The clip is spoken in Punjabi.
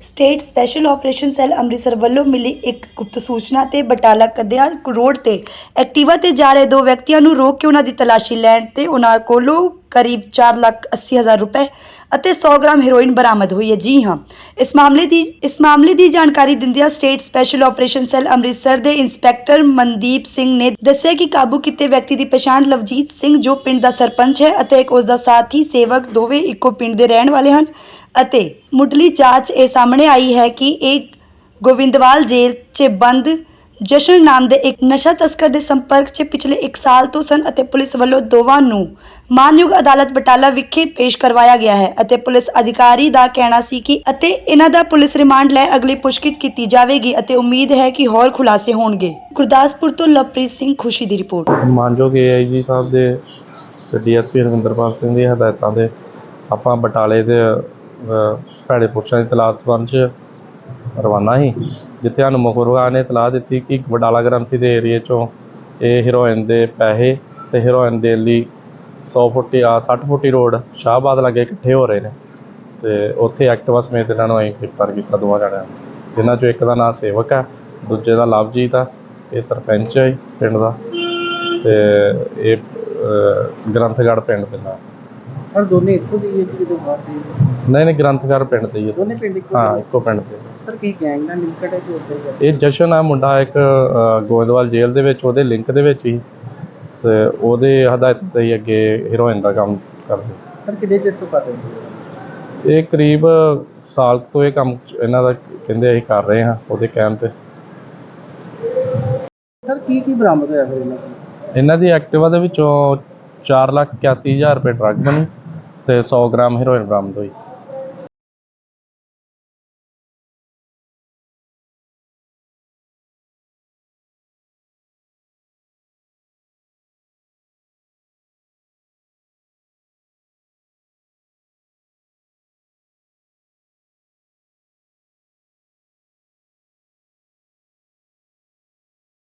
State special operation cell Amritsar ਵੱਲੋਂ ਮਿਲੀ ਇੱਕ ਗੁਪਤ ਸੂਚਨਾ ਤੇ ਬਟਾਲਾ ਕੱਦਿਆਂ ਰੋਡ ਤੇ ਐਕਟਿਵਾ ਤੇ ਜਾ ਰਹੇ ਦੋ ਵਿਅਕਤੀਆਂ ਨੂੰ ਰੋਕ ਕੇ ਉਹਨਾਂ ਦੀ ਤਲਾਸ਼ੀ ਲੈਣ ਤੇ ਉਹਨਾਂ ਕੋਲੋਂ ਕਰੀਬ 4 ਲੱਖ 80 ਹਜ਼ਾਰ ਰੁਪਏ ਅਤੇ 100 ਗ੍ਰਾਮ ਹੈਰੋਇਨ ਬਰਾਮਦ ਹੋਈ ਹੈ। ਜੀ ਹਾਂ, ਇਸ ਮਾਮਲੇ ਦੀ, ਇਸ ਮਾਮਲੇ ਦੀ ਜਾਣਕਾਰੀ ਦਿੰਦਿਆਂ state special operation cell Amritsar ਦੇ ਇੰਸਪੈਕਟਰ ਮਨਦੀਪ ਸਿੰਘ ਨੇ ਦੱਸਿਆ ਕਿ ਕਾਬੂ ਕੀਤੇ ਵਿਅਕਤੀ ਦੀ ਪਛਾਣ ਲਵਜੀਤ ਸਿੰਘ, ਜੋ ਪਿੰਡ ਦਾ ਸਰਪੰਚ ਹੈ ਅਤੇ ਇੱਕ ਉਸ ਦਾ ਸਾਥੀ ਸੇਵਕ ਦੋਵੇਂ ਇੱਕੋ ਪਿੰਡ ਦੇ ਰਹਿਣ ਵਾਲੇ ਹਨ। ਅਤੇ ਮੁੱਢਲੀ ਜਾਂਚ ਇਹ ਸਾਹਮਣੇ ਆਈ ਹੈ ਕਿ ਇਹ ਗੋਵਿੰਦਵਾਲ ਜੇਲ੍ਹ 'ਚ ਬੰਦ ਜਸ਼ਨ ਨਾਮ ਦੇ ਇੱਕ ਨਸ਼ਾ ਤਸਕਰ ਦੇ ਸੰਪਰਕ 'ਚ ਪਿਛਲੇ 1 ਸਾਲ ਤੋਂ ਸਨ ਅਤੇ ਪੁਲਿਸ ਵੱਲੋਂ ਦੋਵਾਂ ਨੂੰ ਮਾਨਯੋਗ ਅਦਾਲਤ ਬਟਾਲਾ ਵਿਖੇ ਪੇਸ਼ ਕਰਵਾਇਆ ਗਿਆ ਹੈ ਅਤੇ ਪੁਲਿਸ ਅਧਿਕਾਰੀ ਦਾ ਕਹਿਣਾ ਸੀ ਕਿ ਅਤੇ ਇਹਨਾਂ ਦਾ ਪੁਲਿਸ ਰਿਮਾਂਡ ਲੈ ਅਗਲੀ ਪੁੱਛਗਿੱਛ ਕੀਤੀ ਜਾਵੇਗੀ ਅਤੇ ਉਮੀਦ ਹੈ ਕਿ ਹੋਰ ਖੁਲਾਸੇ ਹੋਣਗੇ। ਗੁਰਦਾਸਪੁਰ ਤੋਂ ਲਵਪ੍ਰੀਤ ਸਿੰਘ ਖੁਸ਼ੀ ਦੀ ਰਿਪੋਰਟ। ਮਾਨਯੋਗ ਏਆਈਜੀ ਸਾਹਿਬ ਦੇ ਤੇ ਡੀਐਸਪੀ ਰਵਿੰਦਰਪਾਲ ਸਿੰਘ ਦੀ ਹਦਾਇਤਾਂ ਦੇ ਆਪਾਂ ਬਟਾਲੇ ਦੇ ਭੈੜੇ ਪੁਰਸ਼ਾਂ ਦੀ ਤਲਾਸ਼ ਸੰਬੰਧ ਰਵਾਨਾ ਸੀ। ਜਿੱਥੇ ਸਾਨੂੰ ਮੁਖਬਰਾਂ ਨੇ ਤਲਾਹ ਦਿੱਤੀ ਕਿ ਬਟਾਲਾ ਗ੍ਰੰਥੀ ਦੇ ਏਰੀਏ 'ਚੋਂ ਇਹ ਹੀਰੋਇਨ ਦੇ ਪੈਸੇ ਤੇ ਹੀਰੋਇਨ ਦੇ ਲਈ 100 ਫੁੱਟੀ ਆ 60 ਫੁੱਟੀ ਰੋਡ ਸ਼ਾਹਬਾਦ ਲਾਗੇ ਇਕੱਠੇ ਹੋ ਰਹੇ ਨੇ ਤੇ ਉੱਥੇ ਐਕਟਿਵਾ ਸਮੇਤ ਇਹਨਾਂ ਨੂੰ ਅਸੀਂ ਗ੍ਰਿਫਤਾਰ ਕੀਤਾ ਦੋਵਾਂ ਜਣਿਆਂ ਨੂੰ ਜਿਨ੍ਹਾਂ 'ਚੋਂ ਇੱਕ ਦਾ ਨਾਮ ਸੇਵਕ ਹੈ ਦੂਜੇ ਦਾ ਲਵਜੀਤ ਆ ਇਹ ਸਰਪੰਚ ਹੈ ਪਿੰਡ ਦਾ ਤੇ ਇਹ ਅਹ, ਗ੍ਰੰਥਗੜ੍ਹ ਪਿੰਡ ਪੈਂਦਾ ਸਰ ਦੋਨੇ ਇੱਕੋ ਦੀ ਹੈ ਕਿ ਜਦੋਂ ਬਾਹਰ ਦੇ ਨਹੀਂ ਨਹੀਂ ਗ੍ਰੰਥਗੜ੍ਹ ਪਿੰਡ ਤੇ ਹੀ ਹੈ। ਦੋਨੇ ਪਿੰਡ ਇੱਕੋ ਹਾਂ ਦੇ? ਇੱਕੋ ਪਿੰਡ ਤੇ। ਸਰ ਕੀ ਗੈਂਗ ਨਾਲ ਲਿੰਕਡ ਹੈ ਕਿ ਉੱਧਰ ਇਹ ਜਸ਼ਨ ਆ ਮੁੰਡਾ ਇੱਕ ਗੋਇੰਦਵਾਲ ਜੇਲ੍ਹ ਦੇ ਵਿੱਚ ਉਹਦੇ ਲਿੰਕ ਦੇ ਵਿੱਚ ਹੀ। ਤੇ ਉਹਦੇ ਹਦਾਇਤ ਤੇ ਹੀ ਅੱਗੇ ਹੀਰੋਇਨ ਦਾ ਕੰਮ ਕਰਦੇ। ਸਰ ਕਿਹਦੇ ਚਿਰ ਤੋਂ ਕਰ ਰਹੇ ਹੋ? ਇਹ ਕਰੀਬ ਸਾਲ ਕੁ ਤੋਂ ਇਹ ਕੰਮ ਇਹਨਾਂ ਦਾ ਕਹਿੰਦੇ ਅਸੀਂ ਕਰ ਰਹੇ ਹਾਂ ਉਹਦੇ ਕਹਿਣ ਤੇ। ਸਰ ਕੀ ਕੀ ਬਰਾਮਦ ਹੋਇਆ ਫਿਰ ਇਹਨਾਂ ਦੀ? ਐਕਟਿਵਾ ਦੇ ਵਿੱਚੋਂ 4 ਲੱਖ 81 ਹਜ਼ਾਰ ਰੁਪਏ ਡਰੱਗ ਬਣੀ। ਤੇ 100 ਗ੍ਰਾਮ ਹੀਰੋਇਨ ਬਰਾਮਦ ਹੋਈ